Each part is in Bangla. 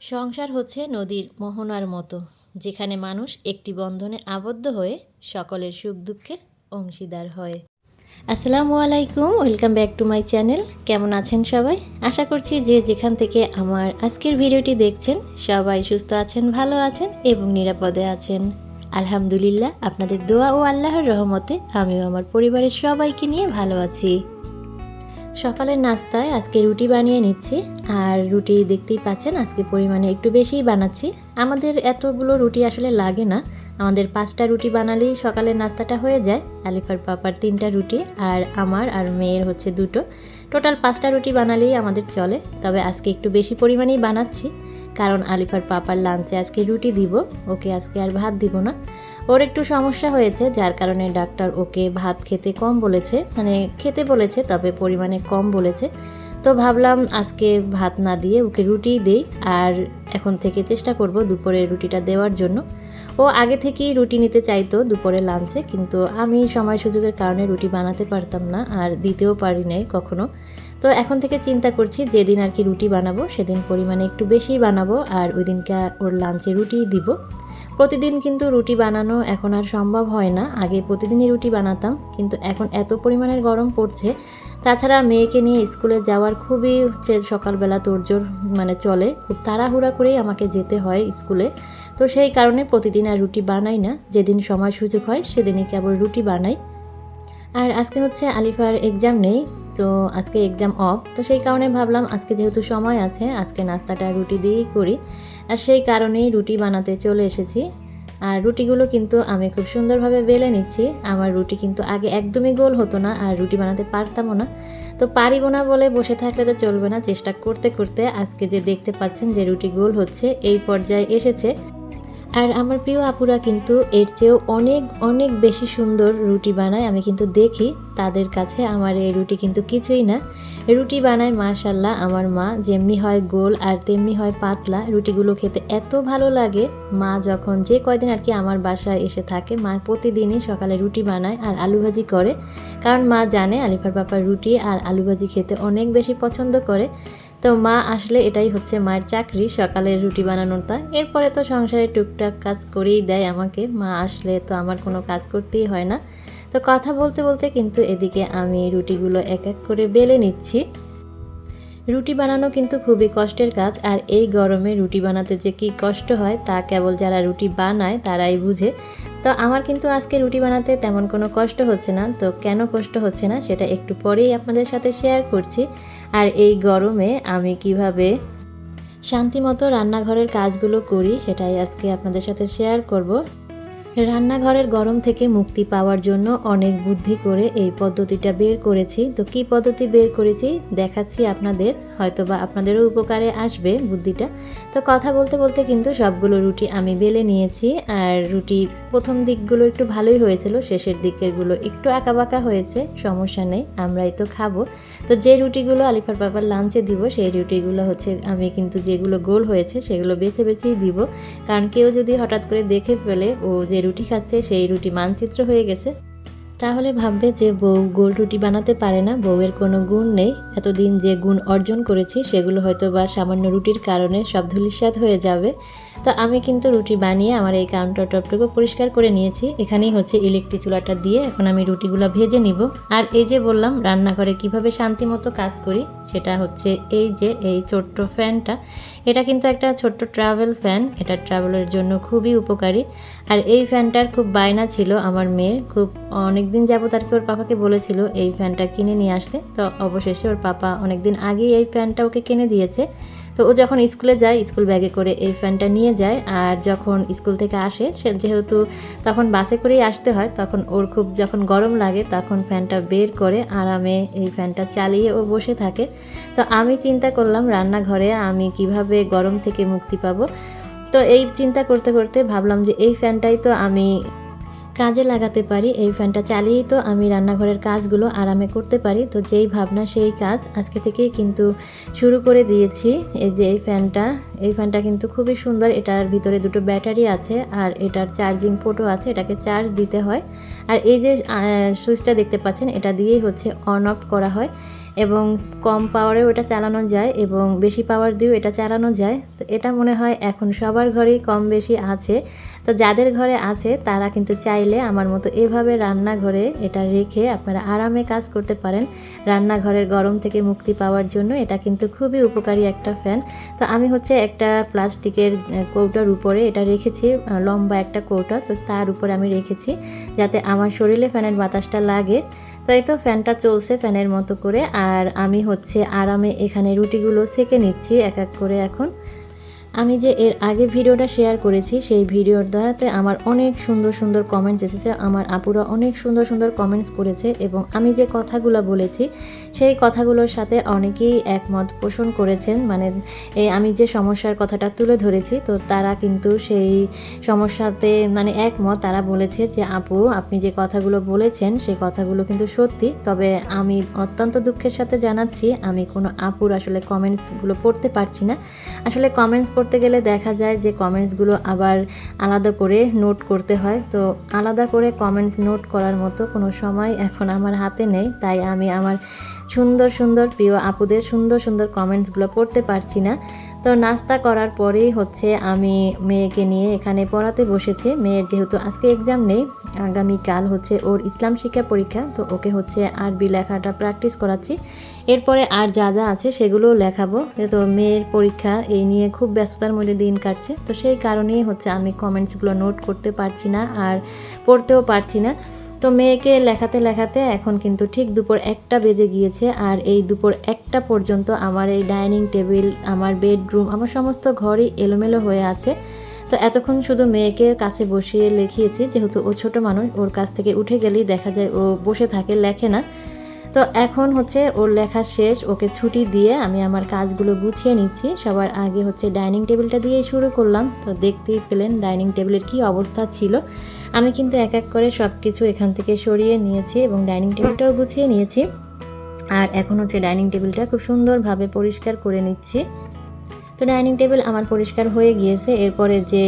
সংসার হচ্ছে নদীর মোহনার মতো, যেখানে মানুষ একটি বন্ধনে আবদ্ধ হয়ে সকলের সুখ দুঃখের অংশীদার হয়। আসসালামু আলাইকুম, welcome back to my channel. কেমন আছেন সবাই? আশা করছি যে যেখান থেকে আমার আজকের ভিডিওটি দেখছেন, সবাই সুস্থ আছেন, ভালো আছেন এবং নিরাপদে আছেন। আলহামদুলিল্লাহ, আপনাদের দোয়া ও আল্লাহর রহমতে আমিও আমার পরিবারের সবাইকে নিয়ে ভালো আছি। সকালের নাস্তায় আজকে রুটি বানিয়ে নিচ্ছি। আর রুটি দেখতেই পাচ্ছেন, আজকে পরিমাণে একটু বেশিই বানাচ্ছি। আমাদের এতগুলো রুটি আসলে লাগে না। আমাদের পাঁচটা রুটি বানালেই সকালের নাস্তাটা হয়ে যায়। আলিফার পাপার তিনটা রুটি আর আমার আর মেয়ের হচ্ছে দুটো। টোটাল পাঁচটা রুটি বানালেই আমাদের চলে। তবে আজকে একটু বেশি পরিমাণেই বানাচ্ছি। কারণ আলিফার পাপার লাঞ্চে আজকে রুটি দিব, ওকে আজকে আর ভাত দিব না। ওর একটু সমস্যা হয়েছে, যার কারণে ডাক্তার ওকে ভাত খেতে কম বলেছে মানে খেতে বলেছে, তবে পরিমাণে কম বলেছে। তো ভাবলাম আজকে ভাত না দিয়ে ওকে রুটি দেই, আর এখন থেকে চেষ্টা করব দুপুরে রুটিটা দেওয়ার জন্য। ও আগে থেকেই রুটি নিতে চাইতো দুপুরে লাঞ্চে কিন্তু আমি সময় সুযোগের কারণে রুটি বানাতে পারতাম না, আর দিতেও পারি নাই কখনো। তো এখন থেকে চিন্তা করছি যেদিন আর কি রুটি বানাবো, সেদিন পরিমাণে একটু বেশি বানাবো, আর ওই দিনকে ওর লাঞ্চে রুটি দিব। প্রতিদিন কিন্তু রুটি বানানো এখন আর সম্ভব হয় না। আগে প্রতিদিনই রুটি বানাতাম, কিন্তু এখন এত পরিমাণের গরম পড়ছে। তাছাড়া মেয়েকে নিয়ে স্কুলে যাওয়ার খুবই হচ্ছে সকালবেলা তোড়জোড় মানে চলে। খুব তাড়াহুড়া করেই আমাকে যেতে হয় স্কুলে। তো সেই কারণে প্রতিদিন আর রুটি বানাই না। যেদিন সময় সুযোগ হয়, সেদিনই কেবল রুটি বানাই। আর আজকে হচ্ছে আলিফার এক্সাম নেই, তো আজকে এক্সাম অফ তো সেই কারণে ভাবলাম আজকে যেহেতু সময় আছে, আজকে নাস্তাটা রুটি দিয়েই করি। আর সেই কারণেই রুটি বানাতে চলে এসেছি। আর রুটিগুলো কিন্তু আমি খুব সুন্দরভাবে বেলে নিচ্ছি। আমার রুটি কিন্তু আগে একদমই গোল হতো না, আর রুটি বানাতে পারতামও না। তো পারিব না বলে বসে থাকলে তো চলবে না, চেষ্টা করতে করতে আজকে যে দেখতে পাচ্ছেন যে রুটি গোল হচ্ছে, এই পর্যায়ে এসেছে। আর আমার প্রিয় আপুরা কিন্তু এর চেয়েও অনেক অনেক বেশি সুন্দর রুটি বানায়। আমি কিন্তু দেখি তাদের কাছে আমার এই রুটি কিন্তু কিছুই না। রুটি বানায় মাশাল্লাহ আমার মা। যেমনি হয় গোল আর তেমনি হয় পাতলা। রুটিগুলো খেতে এত ভালো লাগে। মা যখন যে কয়দিন আর কি আমার বাসায় এসে থাকে, মা প্রতিদিনই সকালে রুটি বানায় আর আলু ভাজি করে। কারণ মা জানে আলিফার পাপার রুটি আর আলু ভাজি খেতে অনেক বেশি পছন্দ করে। তো মা, আসলে এটাই হচ্ছে মায়ের চাকরি, সকালে রুটি বানানোটা। এরপরে তো সংসারে টুকটাক কাজ করেই দেয় আমাকে। মা, আসলে তো আমার কোনো কাজ করতেই হয় না। তো কথা বলতে বলতে কিন্তু এদিকে আমি রুটিগুলো এক এক করে বেলে নিচ্ছি। রুটি বানানো কিন্তু খুবই কষ্টের কাজ, আর এই গরমে রুটি বানাতে যে কি কষ্ট হয় তা কেবল যারা রুটি বানায় তারাই বুঝে। তো আমার কিন্তু আজকে রুটি বানাতে তেমন কোনো কষ্ট হচ্ছে না, তো কেন কষ্ট হচ্ছে না সেটা একটু পরেই আপনাদের সাথে শেয়ার করছি। আর এই গরমে আমি কীভাবে শান্তিমতো রান্নাঘরের কাজগুলো করি সেটাই আজকে আপনাদের সাথে শেয়ার করব। রান্নাঘরের গরম থেকে মুক্তি পাওয়ার জন্য অনেক বুদ্ধি করে এই পদ্ধতিটা বের করেছি। তো কি পদ্ধতি বের করেছি? দেখাচ্ছি আপনাদের। হয়তো বা আপনাদেরও উপকারে আসবে বুদ্ধিটা। তো কথা বলতে বলতে কিন্তু সবগুলো রুটি আমি বেলে নিয়েছি, আর রুটি প্রথম দিকগুলো একটু ভালোই হয়েছিল, শেষের দিকেরগুলো একটু আঁকাবাঁকা হয়েছে, সমস্যা নেই, আমরাই তো খাব। তো যে রুটিগুলো আলিফার পাপার লাঞ্চে দিব, সেই রুটিগুলো হচ্ছে আমি কিন্তু যেগুলো গোল হয়েছে সেগুলো বেছে বেছেই দিব। কারণ কেউ যদি হঠাৎ করে দেখে ফেলে ও যে রুটি খাচ্ছে সেই রুটি মানচিত্র হয়ে গেছে তাহলে ভাববে যে বউ গোল রুটি বানাতে পারে না, বউয়ের কোনো গুণ নেই। এতদিন যে গুণ অর্জন করেছি, সেগুলো হয়তো বা সামান্য রুটির কারণে সব ধুলিস্বাদ হয়ে যাবে। তো আমি কিন্তু রুটি বানিয়ে আমার এই কাউন্টার টপটুকু পরিষ্কার করে নিয়েছি। এখানেই হচ্ছে ইলেকট্রিক চুলাটা দিয়ে এখন আমি রুটিগুলো ভেজে নিব। আর এই যে বললাম, রান্নাঘরে কীভাবে শান্তি মতো কাজ করি, সেটা হচ্ছে এই যে এই ছোট্ট ফ্যানটা। এটা কিন্তু একটা ছোট্ট ট্রাভেল ফ্যান এটা ট্রাভেলের জন্য খুবই উপকারী। আর এই ফ্যানটার খুব বায়না ছিল আমার মেয়ের, খুব অনেক দিন যাবত আর কি ওর পাপাকে বলেছিল এই ফ্যানটা কিনে নিয়ে আসতে। তো অবশেষে ওর পাপা অনেকদিন আগেই এই ফ্যানটা ওকে কিনে দিয়েছে। তো ও যখন স্কুলে যায়, স্কুল ব্যাগে করে এই ফ্যানটা নিয়ে যায় আর যখন স্কুল থেকে আসে, সে যেহেতু তখন বাসে করেই আসতে হয়, তখন ওর খুব যখন গরম লাগে তখন ফ্যানটা বের করে আরামে এই ফ্যানটা চালিয়ে ও বসে থাকে। তো আমি চিন্তা করলাম রান্নাঘরে আমি কীভাবে গরম থেকে মুক্তি পাবো। তো এই চিন্তা করতে করতে ভাবলাম যে এই ফ্যানটাই তো আমি কাজে লাগাতে পারি, এই ফ্যানটা চালিয়েই তো আমি রান্নাঘরের কাজগুলো আরামে করতে পারি। তো যেই ভাবনা, সেই কাজ আজকে থেকেই কিন্তু শুরু করে দিয়েছি। এই যে এই ফ্যানটা এই ফ্যানটা কিন্তু খুবই সুন্দর। এটার ভিতরে দুটো ব্যাটারি আছে আর এটার চার্জিং পোর্টও আছে, এটাকে চার্জ দিতে হয়। আর এই যে সুইচটা দেখতে পাচ্ছেন, এটা দিয়েই হচ্ছে অন অফ করা হয় এবং কম পাওয়ারেও এটা চালানো যায় এবং বেশি পাওয়ার দিয়েও এটা চালানো যায়। তো এটা মনে হয় এখন সবার ঘরেই কম বেশি আছে। তো যাদের ঘরে আছে, তারা কিন্তু চাইলে আমার মতো এভাবে রান্নাঘরে এটা রেখে আপনারা আরামে কাজ করতে পারেন। রান্নাঘরের গরম থেকে মুক্তি পাওয়ার জন্য এটা কিন্তু খুবই উপকারী একটা ফ্যান। তো আমি হচ্ছে একটা প্লাস্টিকের কৌটার উপরে এটা রেখেছি লম্বা একটা কৌটা। তো তার উপরে আমি রেখেছি যাতে আমার শরীরে ফ্যানের বাতাসটা লাগে। তো এই তো ফ্যানটা চলছে ফ্যানের মতো করে। আর আমি হচ্ছে আরামে এখানে রুটিগুলো সেকে নিচ্ছি এক এক করে এখন। আমি যে এর আগে ভিডিওটা শেয়ার করেছি, সেই ভিডিওটাতে আমার অনেক সুন্দর সুন্দর কমেন্টস এসেছে। আমার আপুরা অনেক সুন্দর সুন্দর কমেন্টস করেছে এবং আমি যে কথাগুলো বলেছি, সেই কথাগুলোর সাথে অনেকেই একমত পোষণ করেছেন। মানে আমি যে সমস্যার কথাটা তুলে ধরেছি, তো তারা কিন্তু সেই সমস্যাতে মানে একমত। তারা বলেছে যে, আপু, আপনি যে কথাগুলো বলেছেন, সেই কথাগুলো কিন্তু সত্যি। তবে আমি অত্যন্ত দুঃখের সাথে জানাচ্ছি, আমি কোনো আপুর আসলে কমেন্টসগুলো পড়তে পারছি না। আসলে কমেন্টস পড়তে গেলে দেখা যায় যে কমেন্টসগুলো আবার আলাদা করে নোট করতে হয়। তো আলাদা করে কমেন্টস নোট করার মতো কোনো সময় এখন আমার হাতে নেই। তাই আমি আমার সুন্দর সুন্দর, প্রিয় আপুদের সুন্দর সুন্দর কমেন্টসগুলো পড়তে পারছি না। তো নাস্তা করার পরেই হচ্ছে আমি মেয়েকে নিয়ে এখানে পড়াতে বসেছি। মেয়ের যেহেতু আজকে এক্সাম নেই, আগামীকাল হচ্ছে ওর ইসলাম শিক্ষা পরীক্ষা, তো ওকে হচ্ছে আরবি লেখাটা প্র্যাকটিস করাচ্ছি। এরপরে আর যা যা আছে সেগুলোও লেখাবো। তো মেয়ের পরীক্ষা এই নিয়ে খুব ব্যস্ততার মধ্যে দিন কাটছে। তো সেই কারণেই হচ্ছে আমি কমেন্টসগুলো নোট করতে পারছি না আর পড়তেও পারছি না। তো মেয়েকে লেখাতে লেখাতে এখন কিন্তু ঠিক দুপুর একটা বেজে গিয়েছে আর এই দুপুর একটা পর্যন্ত আমার এই ডাইনিং টেবিল, আমার বেডরুম, আমার সমস্ত ঘরই এলোমেলো হয়ে আছে। তো এতক্ষণ শুধু মেয়েকে কাছে বসিয়ে লিখিয়েছি, যেহেতু ও ছোট মানুষ, ওর কাছ থেকে উঠে গেলেই দেখা যায় ও বসে থাকে, লেখে না। তো এখন হচ্ছে ওর লেখা শেষ, ওকে ছুটি দিয়ে আমি আমার কাজগুলো গুছিয়ে নিচ্ছি। সবার আগে হচ্ছে ডাইনিং টেবিলটা দিয়েই শুরু করলাম। তো দেখতেই পেলেন ডাইনিং টেবিলের কি অবস্থা ছিল। আমি কিন্তু এক এক করে সব কিছু এখান থেকে সরিয়ে নিয়েছি এবং ডাইনিং টেবিলটাও গুছিয়ে নিয়েছি। আর এখন হচ্ছে ডাইনিং টেবিলটা খুব সুন্দরভাবে পরিষ্কার করে নিচ্ছি। তো ডাইনিং টেবিল আমার পরিষ্কার হয়ে গিয়েছে। এরপরে যে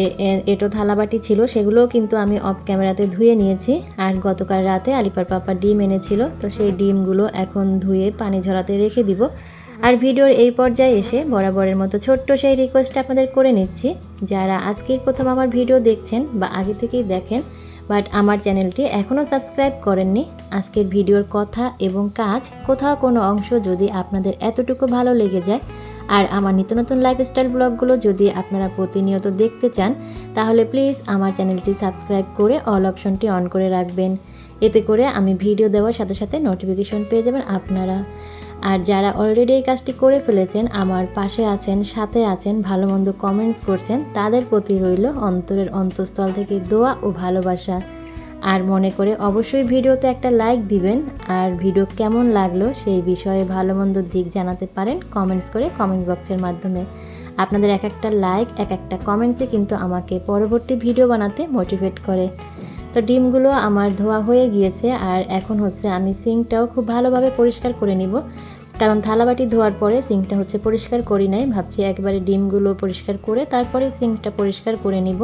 এটো থালাবাটি ছিল সেগুলোও কিন্তু আমি অফ ক্যামেরাতে ধুয়ে নিয়েছি। আর গতকাল রাতে আলিপার পাপা ডিম এনেছিল, তো সেই ডিমগুলো এখন ধুয়ে পানি ঝরাতে রেখে দিব। আর ভিডিওর এই পর্যায়ে এসে বরাবরের মতো ছোট্ট সেই রিকোয়েস্ট আপনাদের করে নিচ্ছি। যারা আজকের প্রথম আমার ভিডিও দেখছেন বা আগে থেকেই দেখেন, বাট আমার চ্যানেলটি এখনও সাবস্ক্রাইব করেননি, আজকের ভিডিওর কথা এবং কাজ কোথাও কোনো অংশ যদি আপনাদের এতটুকু ভালো লেগে যায় আর আমার নিত্য নতুন লাইফস্টাইল ব্লগগুলো যদি আপনারা প্রতিনিয়ত দেখতে চান, তাহলে প্লিজ আমার চ্যানেলটি সাবস্ক্রাইব করে অল অপশনটি অন করে রাখবেন। এতে করে আমি ভিডিও দেওয়ার সাথে সাথে নোটিফিকেশন পেয়ে যাবেন আপনারা। আর যারা অলরেডি এই কাজটি করে ফেলেছেন, আমার পাশে আছেন, সাথে আছেন, ভালো মন্দ কমেন্টস করছেন, তাদের প্রতি রইল অন্তরের অন্তঃস্থল থেকে দোয়া ও ভালোবাসা। আর মনে করে অবশ্যই ভিডিওতে একটা লাইক দিবেন। আর ভিডিও কেমন লাগল সেই বিষয়ে ভালো মন্দ দিক জানাতে পারেন কমেন্টস করে কমেন্ট বক্সের মাধ্যমে। আপনাদের এক একটা লাইক এক একটা কমেন্টসে কিন্তু আমাকে পরবর্তী ভিডিও বানাতে মোটিভেট করে। তো ডিমগুলো আমার ধোয়া হয়ে গিয়েছে আর এখন হচ্ছে আমি সিঙ্কটাও খুব ভালোভাবে পরিষ্কার করে নিব। কারণ থালাবাটি ধোয়ার পরে সিঙ্কটা হচ্ছে পরিষ্কার করি নাই, ভাবছি একবারে ডিমগুলো পরিষ্কার করে তারপরে সিঙ্কটা পরিষ্কার করে নিব।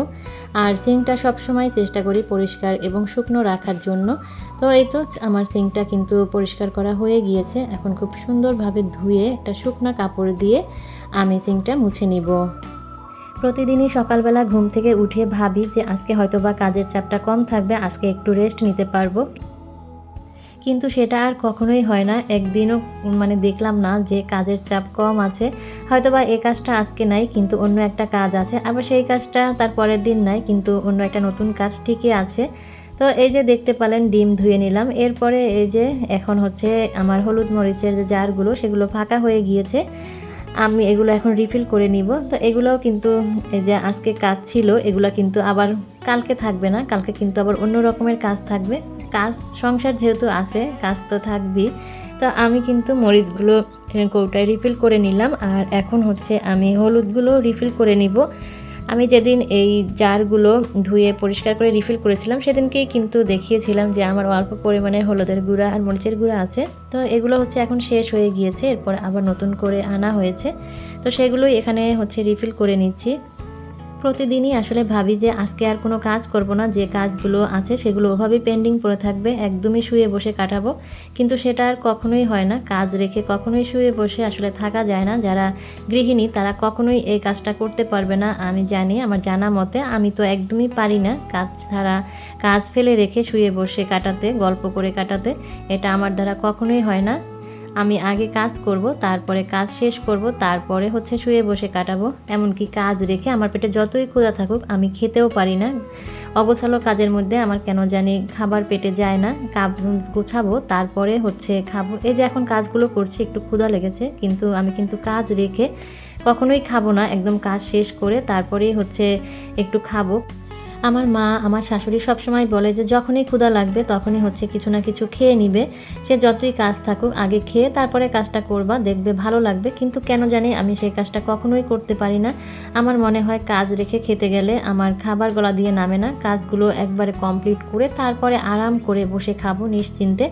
আর সিঙ্কটা সবসময় চেষ্টা করি পরিষ্কার এবং শুকনো রাখার জন্য। তো এই তো আমার সিঙ্কটা কিন্তু পরিষ্কার করা হয়ে গিয়েছে। এখন খুব সুন্দরভাবে ধুয়ে একটা শুকনো কাপড় দিয়ে আমি সিঙ্কটা মুছে নিব। প্রতিদিনই সকালবেলা ঘুম থেকে উঠে ভাবি যে আজকে হয়তো বা কাজের চাপটা কম থাকবে, আজকে একটু রেস্ট নিতে পারব। কিন্তু সেটা আর কখনোই হয় না। একদিনও মানে দেখলাম না যে কাজের চাপ কম আছে। হয়তো বা এই কাজটা আজকে নাই, কিন্তু অন্য একটা কাজ আছে। আবার সেই কাজটা তার পরের দিন নাই, কিন্তু অন্য একটা নতুন কাজ ঠিকই আছে। তো এই যে দেখতে পেলেন, ডিম ধুয়ে নিলাম। এরপরে এই যে এখন হচ্ছে আমার হলুদ মরিচের যে জারগুলো, সেগুলো ফাঁকা হয়ে গিয়েছে। আমি এগুলো এখন রিফিল করে নিব। তো এগুলোও কিন্তু এই যে আজকে কাজ ছিল, এগুলো কিন্তু আবার কালকে থাকবে না। কালকে কিন্তু আবার অন্য রকমের কাজ থাকবে। কাজ, সংসার যেহেতু আছে, কাজ তো থাকবেই। তো আমি কিন্তু মরিচগুলো কৌটায় রিফিল করে নিলাম। আর এখন হচ্ছে আমি হলুদগুলো রিফিল করে নিব। আমি যেদিন এই জারগুলো ধুয়ে পরিষ্কার করে রিফিল করেছিলাম, সেদিনকেই কিন্তু দেখিয়েছিলাম যে আমার অল্প পরিমাণে হলুদের গুঁড়া আর মরিচের গুঁড়া আছে। তো এগুলো হচ্ছে এখন শেষ হয়ে গিয়েছে, এরপর আবার নতুন করে আনা হয়েছে। তো সেগুলোই এখানে হচ্ছে রিফিল করে নিচ্ছি। প্রতিদিনই আসলে ভাবি যে আজকে আর কোনো কাজ করব না, যে কাজগুলো আছে সেগুলো ওভাবেই পেন্ডিং পড়ে থাকবে, একদমই শুয়ে বসে কাটাবো। কিন্তু সেটা আর কখনোই হয় না, কাজ রেখে কখনোই শুয়ে বসে আসলে থাকা যায় না। যারা গৃহিণী তারা কখনোই এই কাজটা করতে পারবে না, আমি জানি, আমার জানা মতে। আমি তো একদমই পারি না কাজ ছাড়া, কাজ ফেলে রেখে শুয়ে বসে কাটাতে, গল্প করে কাটাতে। এটা আমার দ্বারা কখনোই হয় না। আমি আগে কাজ করব, তারপরে কাজ শেষ করব, তারপরে হচ্ছে শুয়ে বসে কাটাবো। এমনকি কাজ রেখে আমার পেটে যতই ক্ষুধা থাকুক, আমি খেতেও পারি না। অগোছালো কাজের মধ্যে আমার কেন জানি খাবার পেটে যায় না। কাপ গোছাবো, তারপরে হচ্ছে খাব। এই যে এখন কাজগুলো করছি, একটু ক্ষুধা লেগেছে, কিন্তু আমি কিন্তু কাজ রেখে কখনোই খাব না। একদম কাজ শেষ করে তারপরেই হচ্ছে একটু খাব। আমার মা, আমার শাশুড়ি সবসময় বলে যে যখনই ক্ষুধা লাগবে তখনই হচ্ছে কিছু না কিছু খেয়ে নিবে। সে যতই কাজ থাকুক, আগে খেয়ে তারপরে কাজটা করবা, দেখবে ভালো লাগবে। কিন্তু কেন জানি আমি সেই কাজটা কখনোই করতে পারি না। আমার মনে হয় কাজ রেখে খেতে গেলে আমার খাবার গলা দিয়ে নামে না। কাজগুলো একবারে কমপ্লিট করে তারপরে আরাম করে বসে খাব নিশ্চিন্তে।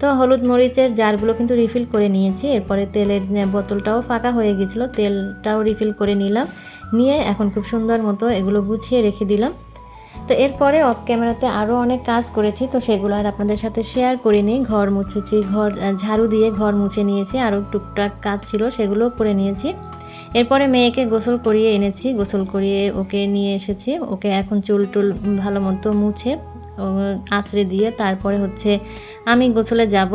তো হলুদ মরিচের জারগুলো কিন্তু রিফিল করে নিয়েছি। এরপরে তেলের বোতলটাও ফাঁকা হয়ে গেছিল। তেলটাও রিফিল করে নিলাম। নিয়ে এখন খুব সুন্দর মতো এগুলো গুছিয়ে রেখে দিলাম। তো এরপরে অফ ক্যামেরাতে আরও অনেক কাজ করেছি, তো সেগুলো আর আপনাদের সাথে শেয়ার করিনি। ঘর মুছেছি, ঘর ঝাড়ু দিয়ে ঘর মুছে নিয়েছি আরও টুকটাক কাজ ছিল, সেগুলোও করে নিয়েছি। এরপরে মেয়েকে গোসল করিয়ে এনেছি, গোসল করিয়ে ওকে নিয়ে এসেছি। ওকে এখন চুল টুল ভালো মতো মুছে আঁচড়ে দিয়ে তারপরে হচ্ছে আমি গোসলে যাব।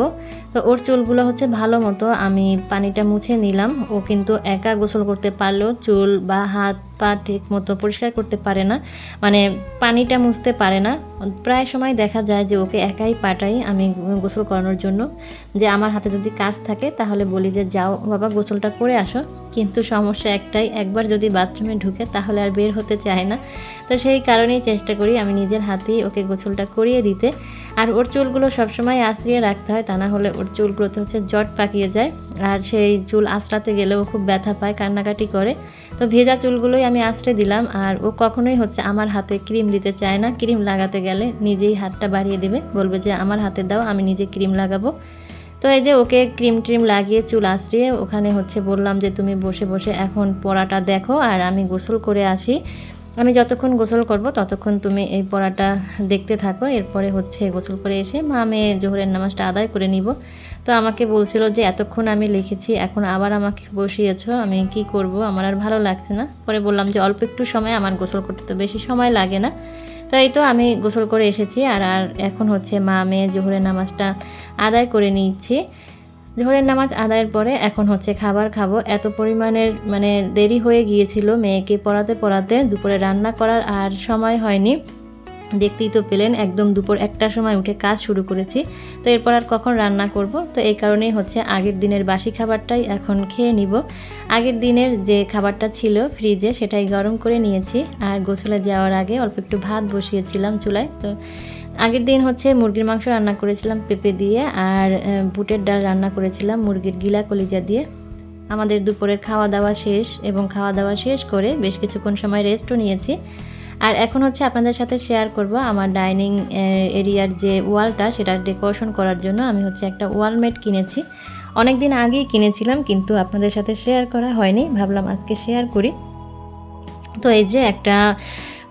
তো ওর চুলগুলো হচ্ছে ভালো মতো আমি পানিটা মুছে নিলাম। ও কিন্তু একা গোসল করতে পারলেও চুল বা হাত পা ঠিক মতো পরিষ্কার করতে পারে না মানে পানিটা মুছতে পারে না। প্রায় সময় দেখা যায় যে ওকে একাই পাঠাই আমি গোসল করানোর জন্য, যে আমার হাতে যদি কাজ থাকে তাহলে বলি যে যাও বাবা গোসলটা করে আসো। কিন্তু সমস্যা একটাই, একবার যদি বাথরুমে ঢুকে তাহলে আর বের হতে চায় না। তো সেই কারণেই চেষ্টা করি আমি নিজের হাতেই ওকে গোসলটা করিয়ে দিতে। আর ওর চুলগুলো সবসময় আঁচড়িয়ে রাখতে হয়, তা না হলে ওর চুলগুলোতে হচ্ছে, জট পাকিয়ে যায়। আর সেই চুল আঁচড়াতে গেলেও খুব ব্যথা পায়, কান্নাকাটি করে। তো ভেজা চুলগুলোই আমি আঁচড়ে দিলাম, আর ও কখনোই হচ্ছে আমার হাতে ক্রিম দিতে চায় না। ক্রিম লাগাতে গেলে নিজেই হাতটা বাড়িয়ে দেবে, বলবে যে, আমার হাতে দাও, আমি নিজে ক্রিম লাগাবো। তো এই যে ওকে ক্রিম ট্রিম লাগিয়ে চুল আঁচড়িয়ে ওখানে হচ্ছে বললাম যে, তুমি বসে বসে এখন পড়াটা দেখো, আর আমি গোসল করে আসি। আমি যতক্ষণ গোসল করব, ততক্ষণ তুমি এই পড়াটা দেখতে থাকো। এরপরে হচ্ছে গোসল করে এসে মা মেয়ে জোহরের নামাজটা আদায় করে নিব। তো আমাকে বলছিল যে, এতক্ষণ আমি লিখেছি, এখন আবার আমাকে বসিয়েছ, আমি কি করব? আমার আর ভালো লাগছে না। পরে বললাম যে, অল্প একটু সময়, আমার গোসল করতে তো বেশি সময় লাগে না। তাই তো আমি গোসল করে এসেছি, আর আর এখন হচ্ছে মা মেয়ে জোহরের নামাজটা আদায় করে নিচ্ছি। জোহরের নামাজ আদায়ের পরে এখন হচ্ছে খাবার খাব। এত পরিমাণের মানে দেরি হয়ে গিয়েছিল মেয়েকে পড়াতে পড়াতে, দুপুরে রান্না করার আর সময় হয়নি। দেখতেই তো পেলেন একদম দুপুর একটার সময় উঠে কাজ শুরু করেছি। তো এরপর আর কখন রান্না করব? তো এই কারণেই হচ্ছে আগের দিনের বাসি খাবারটাই এখন খেয়ে নিব। আগের দিনের যে খাবারটা ছিল ফ্রিজে সেটাই গরম করে নিয়েছি। আর গোসলে যাওয়ার আগে অল্প একটু ভাত বসিয়েছিলাম চুলায়। তো আগের দিন হচ্ছে মুরগির মাংস রান্না করেছিলাম পেঁপে দিয়ে আর বুটের ডাল রান্না করেছিলাম মুরগির গিলা কলিজা দিয়ে। আমাদের দুপুরের খাওয়া দাওয়া শেষ এবং খাওয়া দাওয়া শেষ করে বেশ কিছুক্ষণ সময় রেস্টও নিয়েছি। আর এখন হচ্ছে আপনাদের সাথে শেয়ার করব আমার ডাইনিং এরিয়ার যে ওয়ালটা সেটা ডেকোরেশন করার জন্য আমি হচ্ছে একটা ওয়ালমেট কিনেছি। অনেক দিন আগেই কিনেছিলাম কিন্তু আপনাদের সাথে শেয়ার করা হয়নি, ভাবলাম আজকে শেয়ার করি। তো এই যে একটা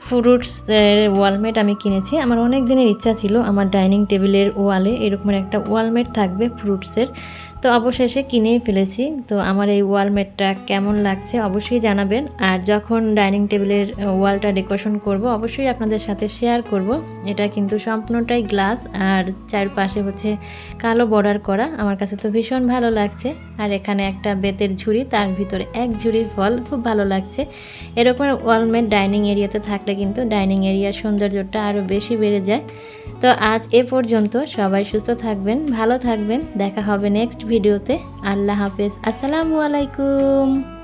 ফ্রুটসের ওয়ালমেট আমি কিনেছি। আমার অনেক দিনের ইচ্ছা ছিল আমার ডাইনিং টেবিলের ওয়ালে এরকম একটা ওয়ালমেট থাকবে ফ্রুটসের। তো অবশেষে কিনেই ফেলেছি। তো আমার এই ওয়ালমেটটা কেমন লাগছে অবশ্যই জানাবেন। আর যখন ডাইনিং টেবিলের ওয়ালটা ডেকোরেশন করব, অবশ্যই আপনাদের সাথে শেয়ার করব। এটা কিন্তু সম্পূর্ণটাই গ্লাস আর চারপাশে হচ্ছে কালো বর্ডার করা। আমার কাছে তো ভীষণ ভালো লাগছে। আর এখানে একটা বেতের ঝুড়ি, তার ভিতরে এক ঝুড়ির ফল, খুব ভালো লাগছে। এরকম ওয়ালমেট ডাইনিং এরিয়াতে থাকলে কিন্তু ডাইনিং এরিয়ার সৌন্দর্যটা আরও বেশি বেড়ে যায়। তো আজ এ পর্যন্ত সবাই সুস্থ থাকবেন, ভালো থাকবেন। দেখা হবে নেক্সট ভিডিওতে আল্লাহ হাফেজ। আসসালামু আলাইকুম।